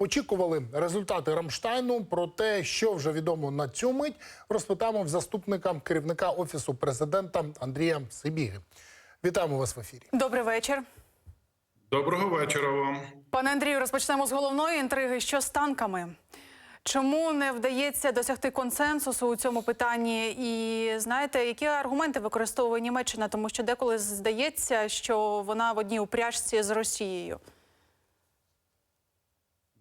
очікували результати Рамштайну. Про те, що вже відомо на цю мить, розпитаємо в заступника керівника офісу президента Андрія Сибіги. Вітаємо вас в ефірі. Добрий вечір. Доброго вечора вам. Пане Андрію, розпочнемо з головної інтриги. Що з танками? Чому не вдається досягти консенсусу у цьому питанні? І знаєте, які аргументи використовує Німеччина? Тому що деколи здається, що вона в одній упряжці з Росією.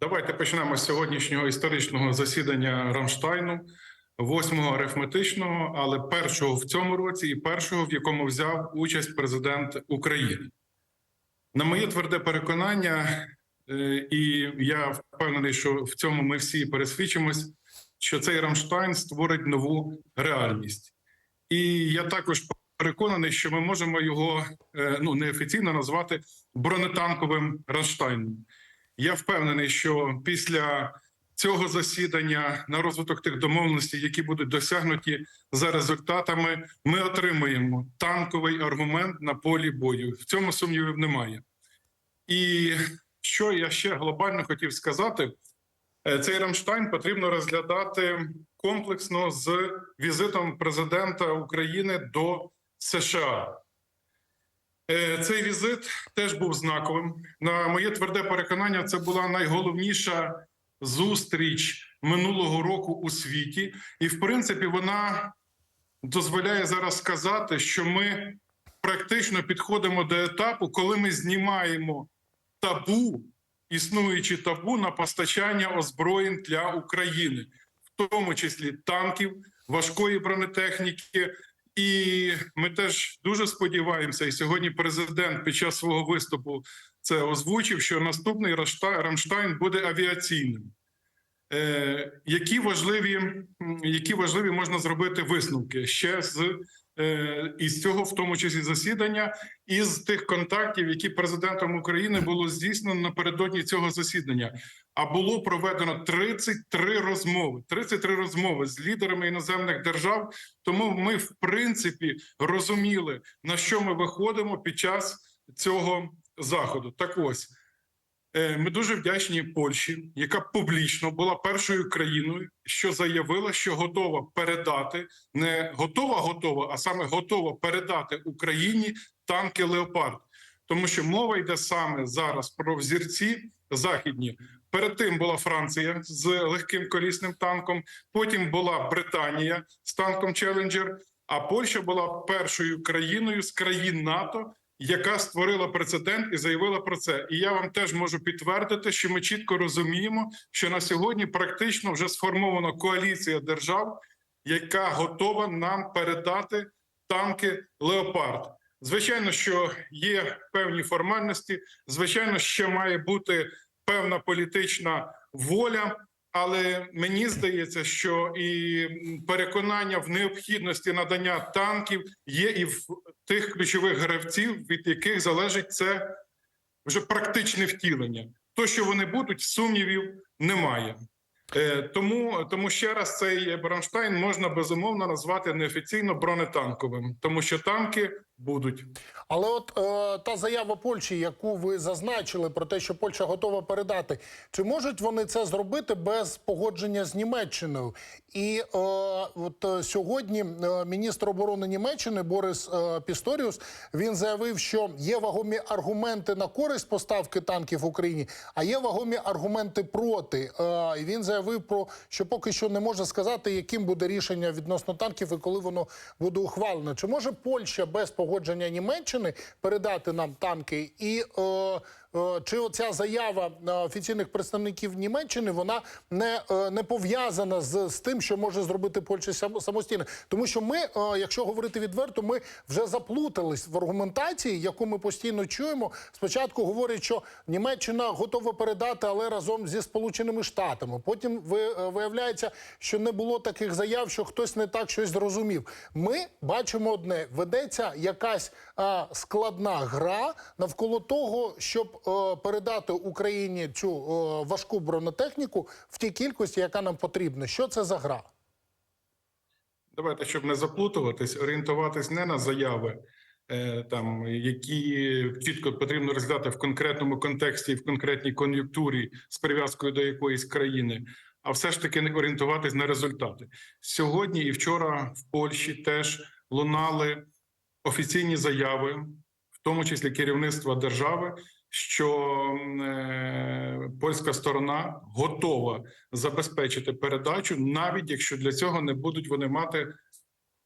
Давайте почнемо з сьогоднішнього історичного засідання Рамштайну, восьмого арифметичного, але першого в цьому році і першого, в якому взяв участь президент України. На моє тверде переконання, е, і я впевнений, що в цьому ми всі пересвідчимось, що цей Рамштайн створить нову реальність. І я також переконаний, що ми можемо його е, ну неофіційно назвати бронетанковим Рамштайном. Я впевнений, що після цього засідання на розвиток тих домовленостей, які будуть досягнуті за результатами, ми отримаємо танковий аргумент на полі бою. В цьому сумнівів немає. І що я ще глобально хотів сказати, Е, цей Рамштайн потрібно розглядати комплексно з візитом президента України до США. Е, Цей візит теж був знаковим. На моє тверде переконання, це була найголовніша зустріч минулого року у світі, і в принципі вона дозволяє зараз сказати, що ми практично підходимо до етапу, коли ми знімаємо табу, існуючі табу на постачання озброєнь для України, в тому числі танків, важкої бронетехніки. І ми теж дуже сподіваємося, і сьогодні президент під час свого виступу це озвучив, що наступний Рамшта- Рамштайн буде авіаційним. Е, які важливі, які важливі можна зробити висновки ще з із цього, в тому числі засідання, із тих контактів, які президентом України було здійснено напередодні цього засідання. А було проведено 33 розмови. 33 розмови з лідерами іноземних держав. Тому ми, в принципі, розуміли на що ми виходимо під час цього заходу. Так ось. Е, Ми дуже вдячні Польщі, яка публічно була першою країною, що заявила, що готова передати не готова, готова, а саме готова передати Україні танки Леопард, тому що мова йде саме зараз про взірці західні. Перед тим була Франція з легким колісним танком. Потім була Британія з танком Челенджер. А Польща була першою країною з країн НАТО, яка створила прецедент і заявила про це. І я вам теж можу підтвердити, що ми чітко розуміємо, що на сьогодні практично вже сформована коаліція держав, яка готова нам передати танки Леопард. Звичайно, що є певні формальності. Звичайно, ще має бути певна політична воля. Але мені здається, що і переконання в необхідності надання танків є і в тих ключових гравців, від яких залежить це вже практичне втілення. То, що вони будуть, сумнівів немає. Е, тому, тому ще раз цей Бронштайн можна безумовно назвати неофіційно бронетанковим, тому що танки будуть. Але от е, та заява Польщі, яку ви зазначили про те, що Польща готова передати, чи можуть вони це зробити без погодження з Німеччиною? І е, от е, сьогодні е, міністр оборони Німеччини Борис е, Пісторіус він заявив, що є вагомі аргументи на користь поставки танків в Україні, а є вагомі аргументи проти. Е, і він заявив про що поки що не може сказати, яким буде рішення відносно танків і коли воно буде ухвалено. Чи може Польща без погодження Німеччини передати нам танки? І е, чи оця заява е, офіційних представників Німеччини вона не, е, не пов'язана з, з тим, що може зробити Польща самостійно? Тому що ми, е, якщо говорити відверто, ми вже заплутались в аргументації, яку ми постійно чуємо. Спочатку говорять, що Німеччина готова передати, але разом зі Сполученими Штатами. Потім ви- е, виявляється, що не було таких заяв, що хтось не так щось зрозумів. Ми бачимо одне: ведеться якась складна гра навколо того, щоб е, передати Україні цю е, важку бронетехніку в тій кількості, яка нам потрібна. Що це за гра? Давайте, щоб не заплутуватись, орієнтуватись не на заяви е, там які чітко потрібно розглядати в конкретному контексті, в конкретній кон'юнктурі з прив'язкою до якоїсь країни, а все ж таки не орієнтуватись на результати. Сьогодні і вчора в Польщі теж лунали офіційні заяви, в тому числі керівництва держави, що е, польська сторона готова забезпечити передачу, навіть якщо для цього не будуть вони мати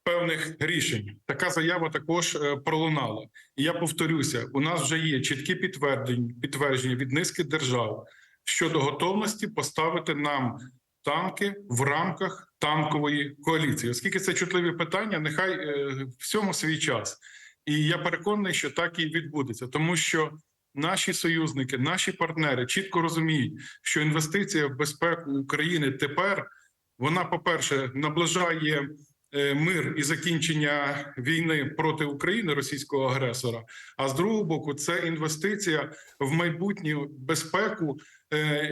певних рішень. Така заява також е, пролунала. І я повторюся: у нас вже є чіткі підтвердження, підтвердження від низки держав щодо готовності поставити нам танки в рамках танкової коаліції, оскільки це чутливі питання, нехай е, всьому свій час. І я переконаний, що так і відбудеться, тому що наші союзники, наші партнери чітко розуміють, що інвестиція в безпеку України тепер вона, по-перше, наближає е, мир і закінчення війни проти України російського агресора. А з другого боку, це інвестиція в майбутню безпеку,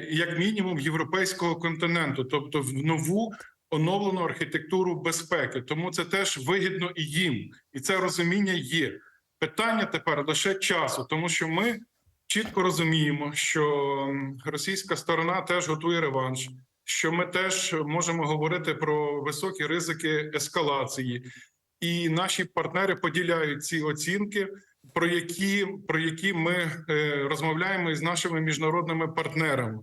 як мінімум, європейського континенту, тобто в нову оновлену архітектуру безпеки. Тому це теж вигідно і їм, і це розуміння є. Питання тепер лише часу, тому що ми чітко розуміємо, що російська сторона теж готує реванш. Що ми теж можемо говорити про високі ризики ескалації, і наші партнери поділяють ці оцінки, про які про які ми е, розмовляємо із нашими міжнародними партнерами.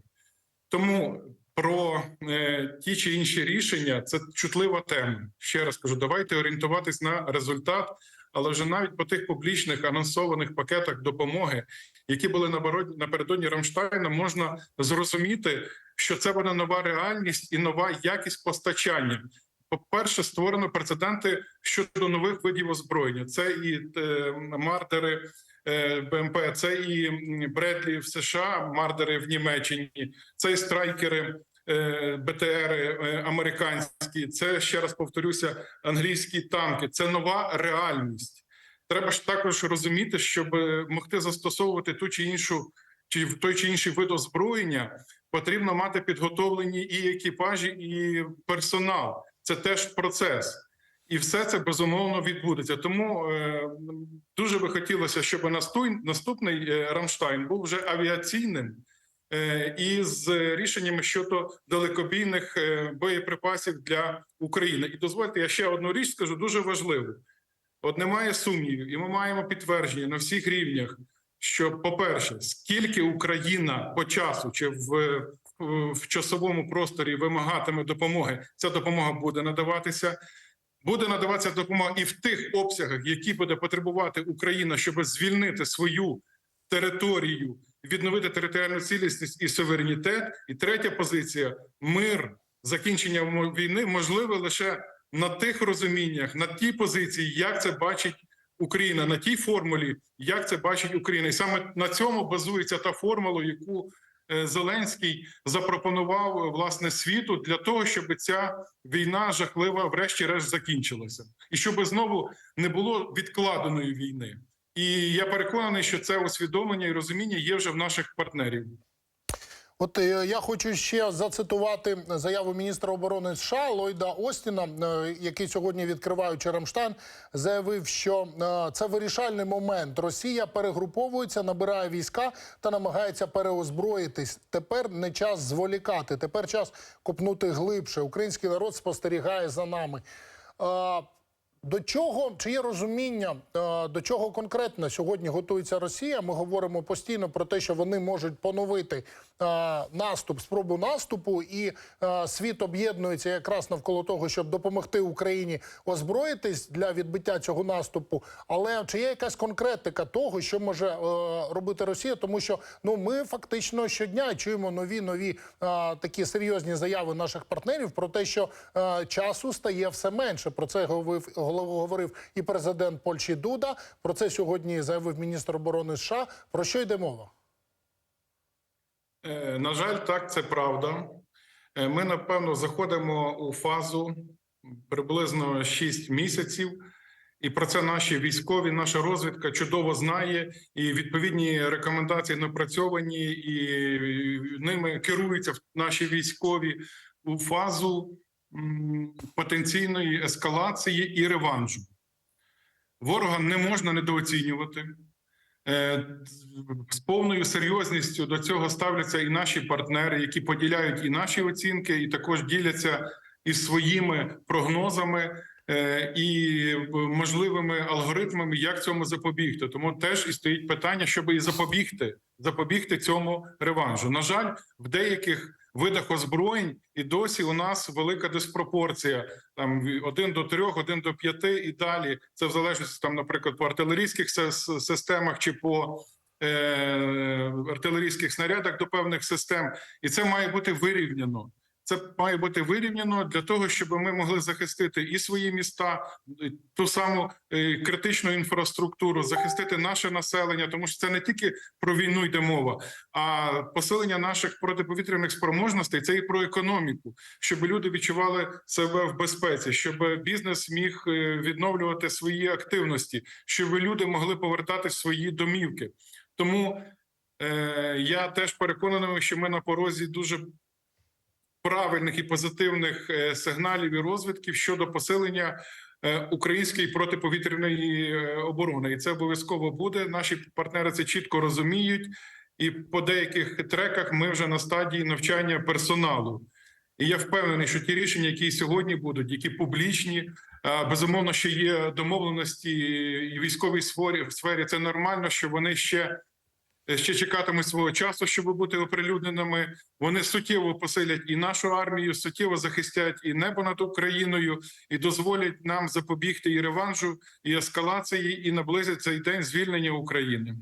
Тому про е, ті чи інші рішення це чутлива тема. Ще раз кажу, давайте орієнтуватись на результат, але вже навіть по тих публічних анонсованих пакетах допомоги, які були наперед- напередодні Рамштайна, можна зрозуміти, що це буде нова реальність і нова якість постачання. По-перше, створено прецеденти щодо нових видів озброєння. Це і е, мардери е, БМП, це і Бредлі в США, мардери в Німеччині, це і страйкери. е, БТРи е, американські, це ще раз повторюся, англійські танки. Це нова реальність. Треба ж також розуміти, щоб могти застосовувати ту чи іншу, чи в той чи інший вид озброєння, потрібно мати підготовлені і екіпажі, і персонал. Це теж процес, і все це безумовно відбудеться. Тому е, дуже би хотілося, щоб настуй- наступний е, Рамштайн був вже авіаційним е, і з рішеннями щодо далекобійних е, боєприпасів для України. І дозвольте, я ще одну річ скажу дуже важливу. От немає сумнівів, і ми маємо підтвердження на всіх рівнях, що, по-перше, скільки Україна по часу чи в, в, в часовому просторі вимагатиме допомоги, ця допомога буде надаватися. Буде надаватися допомога і в тих обсягах, які буде потребувати Україна, щоб звільнити свою територію, відновити територіальну цілісність і суверенітет. І третя позиція мир, закінчення війни можливе лише на тих розуміннях, на тій позиції, як це бачить Україна, на тій формулі, як це бачить Україна, і саме на цьому базується та формула, яку е, Зеленський запропонував е, власне світу для того, щоб ця війна жахлива, врешті-решт, закінчилася, і щоб знову не було відкладеної війни. І я переконаний, що це усвідомлення і розуміння є вже в наших партнерів. От е, я хочу ще зацитувати заяву міністра оборони США Ллойда Остіна, е, який сьогодні відкриваючи Рамштайн, заявив, що е, це вирішальний момент. Росія перегруповується, набирає війська та намагається переозброїтись. Тепер не час зволікати. Тепер час копнути глибше. Український народ спостерігає за нами. До чого чи є розуміння, е, до чого конкретно сьогодні готується Росія? Ми говоримо постійно про те, що вони можуть поновити е, наступ, спробу наступу, і е, світ об'єднується якраз навколо того, щоб допомогти Україні озброїтись для відбиття цього наступу. Але чи є якась конкретика того, що може робити Росія? Тому що ну ми фактично щодня чуємо нові нові такі серйозні заяви наших партнерів про те, що часу стає все менше. Про це говорив говорив і президент Польщі Дуда. Про це сьогодні заявив міністр оборони США. Про що йде мова? Е, На жаль, так це правда. Е, Ми напевно заходимо у фазу приблизно 6 місяців, і про це наші військові, наша розвідка чудово знає, і відповідні рекомендації напрацьовані, і ними керуються наші військові у фазу потенційної ескалації і реваншу. Ворога не можна недооцінювати. Е, З повною серйозністю до цього ставляться і наші партнери, які поділяють і наші оцінки, і також діляться і своїми прогнозами е, і можливими алгоритмами, як цьому запобігти. Тому теж і стоїть питання, щоб і запобігти, запобігти цьому реванжу. На жаль, в деяких видах озброєнь і досі у нас велика диспропорція. Там один до трьох, один до п'яти і далі. Це в залежності там, наприклад, по артилерійських системах чи по е, артилерійських снарядах до певних систем, і це має бути вирівняно. Це має бути вирівняно для того, щоб ми могли захистити і свої міста, ту саму е, критичну інфраструктуру, захистити наше населення, тому що це не тільки про війну йде мова, а посилення наших протиповітряних спроможностей це і про економіку, щоб люди відчували себе в безпеці, щоб бізнес міг е, відновлювати свої активності, щоб люди могли повертати свої домівки. Тому е, я теж переконаний, що ми на порозі дуже правильних і позитивних е, сигналів і розвитків щодо посилення е, української протиповітряної е, оборони, і це обов'язково буде. Наші партнери це чітко розуміють, і по деяких треках ми вже на стадії навчання персоналу. І я впевнений, що ті рішення, які сьогодні будуть, які публічні, безумовно, що є домовленості і військовій сфері. Це нормально, що вони ще ще чекатимуть свого часу, щоб бути оприлюдненими. Вони суттєво посилять і нашу армію, суттєво захистять і небо над Україною, і дозволять нам запобігти і реванжу, і ескалації, і наблизять цей день звільнення України.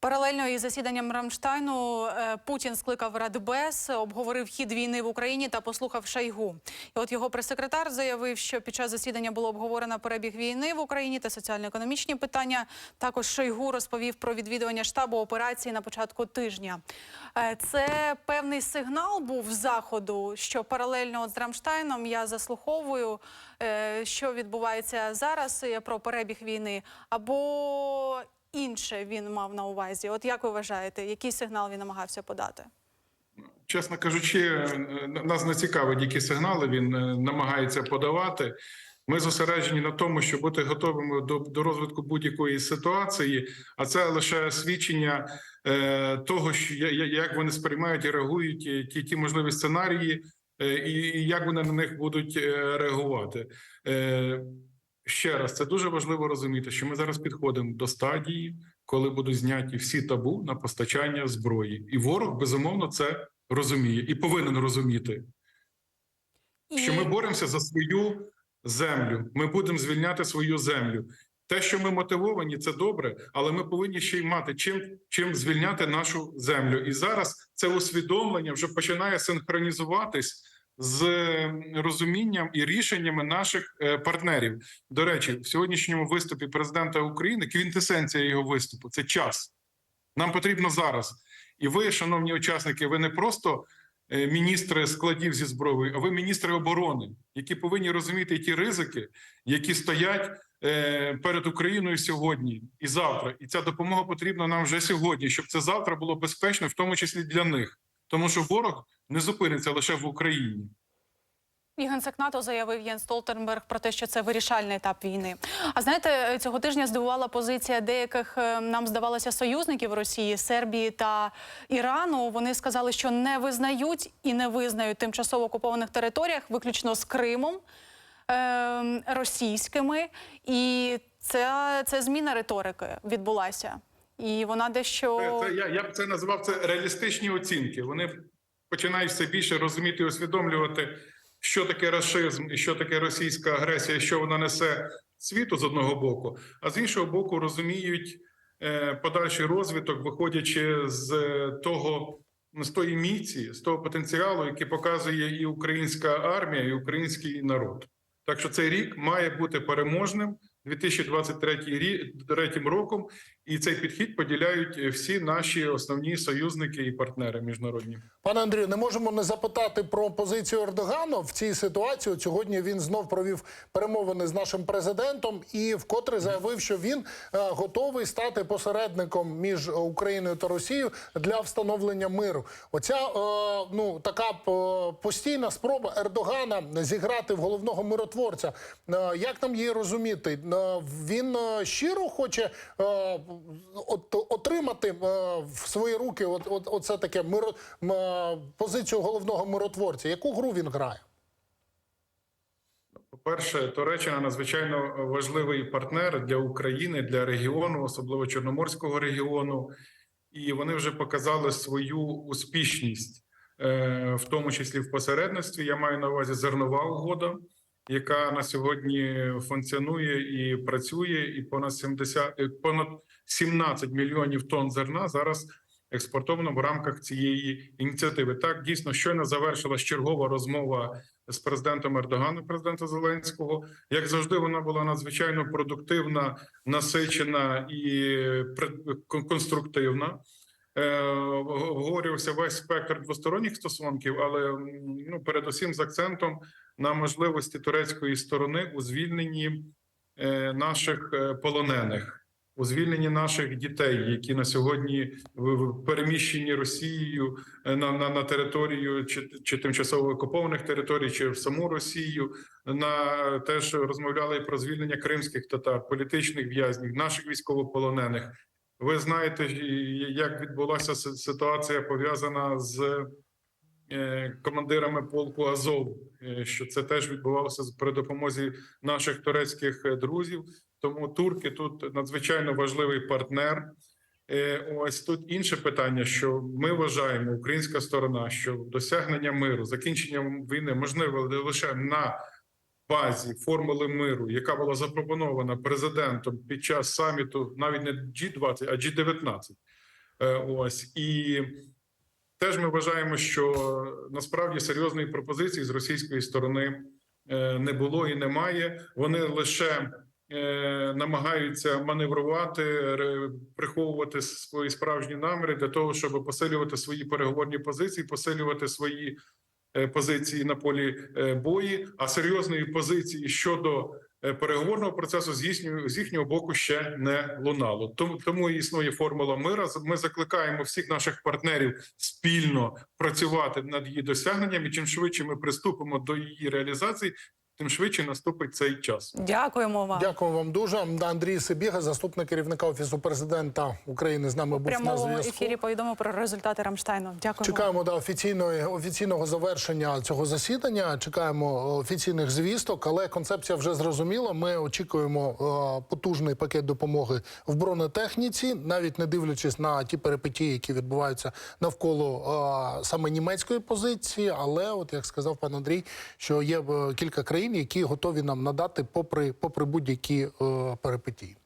Паралельно із засіданням Рамштайну е, Путін скликав Радбез, обговорив хід війни в Україні та послухав Шайгу. І от його прес-секретар заявив, що під час засідання було обговорено перебіг війни в Україні та соціально-економічні питання. Також Шойгу розповів про відвідування штабу операції на початку тижня. Е, Це певний сигнал був заходу, що паралельно з Рамштайном я заслуховую, е, що відбувається зараз про перебіг війни, або інше він мав на увазі. От як ви вважаєте, який сигнал він намагався подати? Чесно кажучи, нас не цікавить, які сигнали він е, намагається подавати. Ми зосереджені на тому, щоб бути готовими до, до розвитку будь-якої ситуації, а це лише свідчення е, того, що як вони сприймають і реагують е, ті, ті можливі сценарії, е, і, і як вони на них будуть е, реагувати. Е, ще раз, це дуже важливо розуміти, що ми зараз підходимо до стадії, коли будуть зняті всі табу на постачання зброї, і ворог безумовно це розуміє і повинен розуміти, І що ми боремося за свою землю. Ми будемо звільняти свою землю. Те, що ми мотивовані, це добре, але ми повинні ще й мати чим, чим звільняти нашу землю. І зараз це усвідомлення вже починає синхронізуватись з розумінням і рішеннями наших е, партнерів. До речі, в сьогоднішньому виступі президента України квінтесенція його виступу це час. Нам потрібно зараз. І ви, шановні учасники, ви не просто е, міністри складів зі зброєю, а ви міністри оборони, які повинні розуміти ті ризики, які стоять е, перед Україною сьогодні і завтра. І ця допомога потрібна нам вже сьогодні, щоб це завтра було безпечно, в тому числі для них, тому що ворог не зупиниться лише в Україні. І генсек НАТО заявив Єн Столтенберг про те, що це вирішальний етап війни. А знаєте, цього тижня здивувала позиція деяких е, нам здавалося союзників Росії, Сербії та Ірану. Вони сказали, що не визнають і не визнають тимчасово окупованих територіях, виключно з Кримом е, російськими. І це, це зміна риторики відбулася. І вона дещо Це, це, я, я б це назвав це реалістичні оцінки. Вони починають все більше розуміти і усвідомлювати, що таке расизм і що таке російська агресія, що вона несе світу з одного боку, а з іншого боку, розуміють е, подальший розвиток, виходячи з е, того. ну, З тої міці, з того потенціалу, який показує і українська армія, і український народ. Так що цей рік має бути переможним 2023 рі- третім роком, І цей підхід поділяють е, всі наші основні союзники і партнери міжнародні. Пане Андрію, не можемо не запитати про позицію Ердогану в цій ситуації. От Сьогодні він знов провів перемовини з нашим президентом і вкотре заявив, що він е, готовий стати посередником між Україною та Росією для встановлення миру. Оця е, ну така постійна спроба Ердогана зіграти в головного миротворця. Як нам її розуміти? Він щиро хоче от, отримати е, в свої руки от, от, оце таке миро, е, позицію головного миротворця. Яку гру він грає? По-перше, Туреччина надзвичайно важливий партнер для України, для регіону, особливо Чорноморського регіону, і вони вже показали свою успішність, е, в тому числі в посередництві. Я маю на увазі зернова угода, яка на сьогодні функціонує і працює, і понад 70, е, понад 17 мільйонів тонн зерна зараз експортовано в рамках цієї ініціативи. Так дійсно щойно завершилась чергова розмова з президентом Ердоганом, президента Зеленського. Як завжди, вона була надзвичайно продуктивна, насичена і кон- конструктивна. Е, Обговорювався весь спектр двосторонніх стосунків, але ну передусім з акцентом на можливості турецької сторони у звільненні е, наших е, полонених. У звільненні наших дітей, які на сьогодні переміщені Росією е, на, на, на територію чи, чи тимчасово окупованих територій, чи в саму Росію, на теж розмовляли про звільнення кримських татар, політичних в'язнів, наших військовополонених. Ви знаєте, як відбулася ситуація пов'язана з командирами полку Азов, е, що це теж відбувалося при допомозі наших турецьких е, друзів. Тому турки тут надзвичайно важливий партнер. Е, Ось тут інше питання, що ми вважаємо, українська сторона, що досягнення миру, закінчення війни можливо лише на базі формули миру, яка була запропонована президентом під час саміту, навіть не G20, а G19. Е, Ось і теж ми вважаємо, що насправді серйозної пропозиції з російської сторони е, не було і немає. Вони лише е, намагаються маневрувати, приховувати свої справжні наміри для того, щоб посилювати свої переговорні позиції, посилювати свої е, позиції на полі бої. А серйозної позиції щодо переговорного процесу з їхнього, боку ще не лунало. Тому існує формула мира. Ми закликаємо всіх наших партнерів спільно працювати над її досягненням. І чим швидше ми приступимо до її реалізації, тим швидше наступить цей час. Дякуємо вам. Дякую вам дуже. Андрій Сибіга, заступник керівника офісу президента України, з нами У був на прямому зв'язку. ефірі повідомив про результати Рамштайну. Дякуємо. Чекаємо до офіційної офіційного завершення цього засідання. Чекаємо офіційних звісток, але концепція вже зрозуміла. Ми очікуємо е, потужний пакет допомоги в бронетехніці, навіть не дивлячись на ті перипетії, які відбуваються навколо е, саме німецької позиції. Але, от як сказав пан Андрій, що є е, кілька країн, які готові нам надати попри попри будь-які е, перипетії.